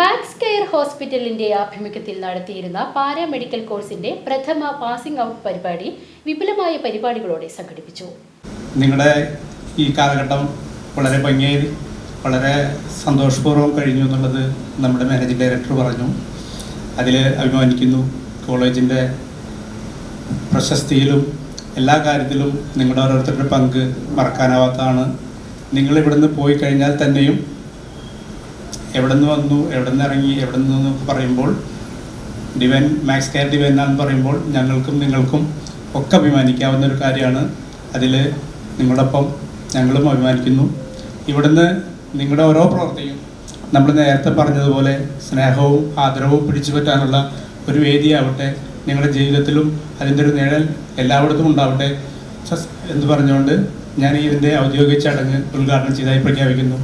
Max care ഹോസ്പിറ്റലിന്റെ ആഭിമുഖ്യത്തിൽ നടത്തിയിരുന്ന പാരാമെഡിക്കൽ കോഴ്സിന്റെ പ്രഥമ പാസിംഗ് ഔട്ട് പരിപാടി വിപുലമായ പരിപാടികളോടെ സംഘടിപ്പിച്ചു. നിങ്ങളുടെ ഈ കാലഘട്ടം വളരെ ഭംഗിയായി വളരെ സന്തോഷപൂർവം കഴിഞ്ഞു എന്നുള്ളത് നമ്മുടെ മാനേജിംഗ് ഡയറക്ടർ പറഞ്ഞു. അതിൽ അഭിമാനിക്കുന്നു. കോളേജിന്റെ പ്രശസ്തിയിലും എല്ലാ കാര്യത്തിലും നിങ്ങളുടെ ഓരോരുത്തരുടെ പങ്ക് മറക്കാനാവാത്തതാണ്. നിങ്ങൾ ഇവിടുന്ന് പോയി കഴിഞ്ഞാൽ തന്നെയും എവിടെ നിന്ന് വന്നു എവിടെ നിന്ന് ഇറങ്ങി എവിടെ നിന്ന് പറയുമ്പോൾ ഡിവൈൻ മാക്സ് കെയർ ഡിവൈൻ എന്ന് പറയുമ്പോൾ ഞങ്ങൾക്കും നിങ്ങൾക്കും ഒക്കെ അഭിമാനിക്കാവുന്ന ഒരു കാര്യമാണ്. അതിൽ നിങ്ങളോടൊപ്പം ഞങ്ങളും അഭിമാനിക്കുന്നു. ഇവിടുന്ന് നിങ്ങളുടെ ഓരോ പ്രവൃത്തിയും നമ്മൾ നേരത്തെ പറഞ്ഞതുപോലെ സ്നേഹവും ആദരവും പിടിച്ചു പറ്റാനുള്ള ഒരു വേദിയാവട്ടെ. നിങ്ങളുടെ ജീവിതത്തിലും അതിന്റെ ഒരു നിഴൽ എല്ലായിടത്തും ഉണ്ടാവട്ടെ. എന്ന് പറഞ്ഞുകൊണ്ട് ഞാൻ ഇതിന്റെ ഔദ്യോഗിക ചടങ്ങ് ഉദ്ഘാടനം ചെയ്തതായി പ്രഖ്യാപിക്കുന്നു.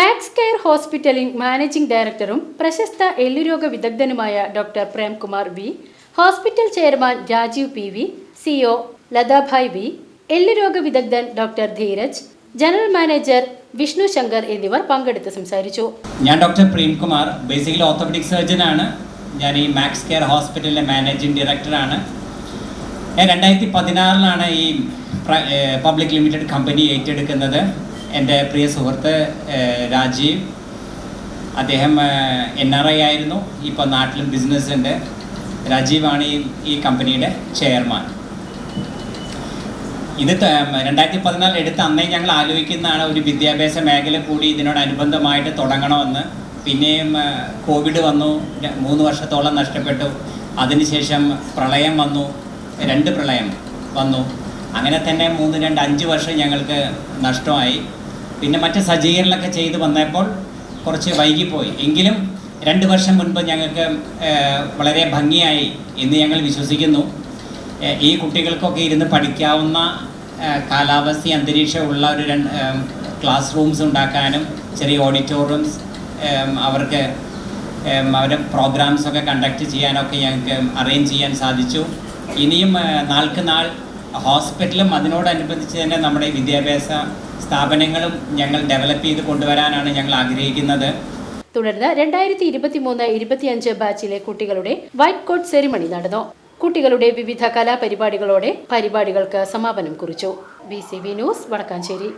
മാക്സ് കെയർ ഹോസ്പിറ്റലിൽ മാനേജിംഗ് ഡയറക്ടറും പ്രശസ്ത എല്ലുരോഗ വിദഗ്ധനുമായ doctor Premkumar V hospital chairman Rajeev P V CEO Lathabai V എല്ലുരോഗ വിദഗ്ധൻ doctor Dheeraj general manager Vishnu Shankar എന്നിവർ പങ്കെടുത്ത് സംസാരിച്ചു. ഞാൻ doctor Premkumar basically orthopaedic surgeon ആണ്. ഞാൻ ഈ മാക്സ് കെയർ ഹോസ്പിറ്റലിലെ മാനേജിംഗ് ഡയറക്ടറാണ് രണ്ടായിരത്തി പതിനാറിലാണ് ഈ പബ്ലിക് ലിമിറ്റഡ് കമ്പനി ഏറ്റെടുക്കുന്നത്. എന്റെ പ്രിയ സുഹൃത്ത് രാജീവ്. അദ്ദേഹം എൻ ആർ ഐ ആയിരുന്നു. ഇപ്പോൾ നാട്ടിലും ബിസിനസ് ഉണ്ട്. രാജീവാണ് ഈ ഈ കമ്പനിയുടെ ചെയർമാൻ ഇത് രണ്ടായിരത്തി പതിനാല് എടുത്ത് അന്നേ ഞങ്ങൾ ആലോചിക്കുന്നതാണ് ഒരു വിദ്യാഭ്യാസ മേഖല കൂടി ഇതിനോടനുബന്ധമായിട്ട് തുടങ്ങണമെന്ന്. പിന്നെയും കോവിഡ് വന്നു. മൂന്ന് വർഷത്തോളം നഷ്ടപ്പെട്ടു. അതിനുശേഷം പ്രളയം വന്നു. രണ്ട് പ്രളയം വന്നു. അങ്ങനെ തന്നെ മൂന്ന് രണ്ട് അഞ്ച് വർഷം ഞങ്ങൾക്ക് നഷ്ടമായി. പിന്നെ മറ്റ് സജ്ജീകരണമൊക്കെ ചെയ്ത് വന്നപ്പോൾ കുറച്ച് വൈകിപ്പോയി. എങ്കിലും രണ്ട് വർഷം മുൻപ് ഞങ്ങൾക്ക് വളരെ ഭംഗിയായി എന്ന് ഞങ്ങൾ വിശ്വസിക്കുന്നു. ഈ കുട്ടികൾക്കൊക്കെ ഇരുന്ന് പഠിക്കാവുന്ന കാലാവസ്ഥ അന്തരീക്ഷമുള്ള ഒരു രണ്ട് ക്ലാസ് റൂംസ് ഉണ്ടാക്കാനും ചെറിയ ഓഡിറ്റോറിയംസ് അവർക്ക് അവരുടെ പ്രോഗ്രാംസ് ഒക്കെ കണ്ടക്ട് ചെയ്യാനൊക്കെ ഞങ്ങൾക്ക് അറേഞ്ച് ചെയ്യാൻ സാധിച്ചു. ഇനിയും നാൾക്ക് നാൾ ഹോസ്പിറ്റലും അതിനോടനുബന്ധിച്ച് തന്നെ നമ്മുടെ വിദ്യാഭ്യാസ സ്ഥാപനങ്ങളും ഞങ്ങൾ ഡെവലപ്പ് ചെയ്ത് കൊണ്ടുവരാനാണ് ഞങ്ങൾ ആഗ്രഹിക്കുന്നത്. തുടർന്ന് രണ്ടായിരത്തി ഇരുപത്തിമൂന്ന് ഇരുപത്തിയഞ്ച് ബാച്ചിലെ കുട്ടികളുടെ വൈറ്റ് കോട്ട് സെറിമണി നടന്നു. കുട്ടികളുടെ വിവിധ കലാപരിപാടികളോടെ പരിപാടികൾക്ക് സമാപനം കുറിച്ചു. B C B news Vadakkanchery.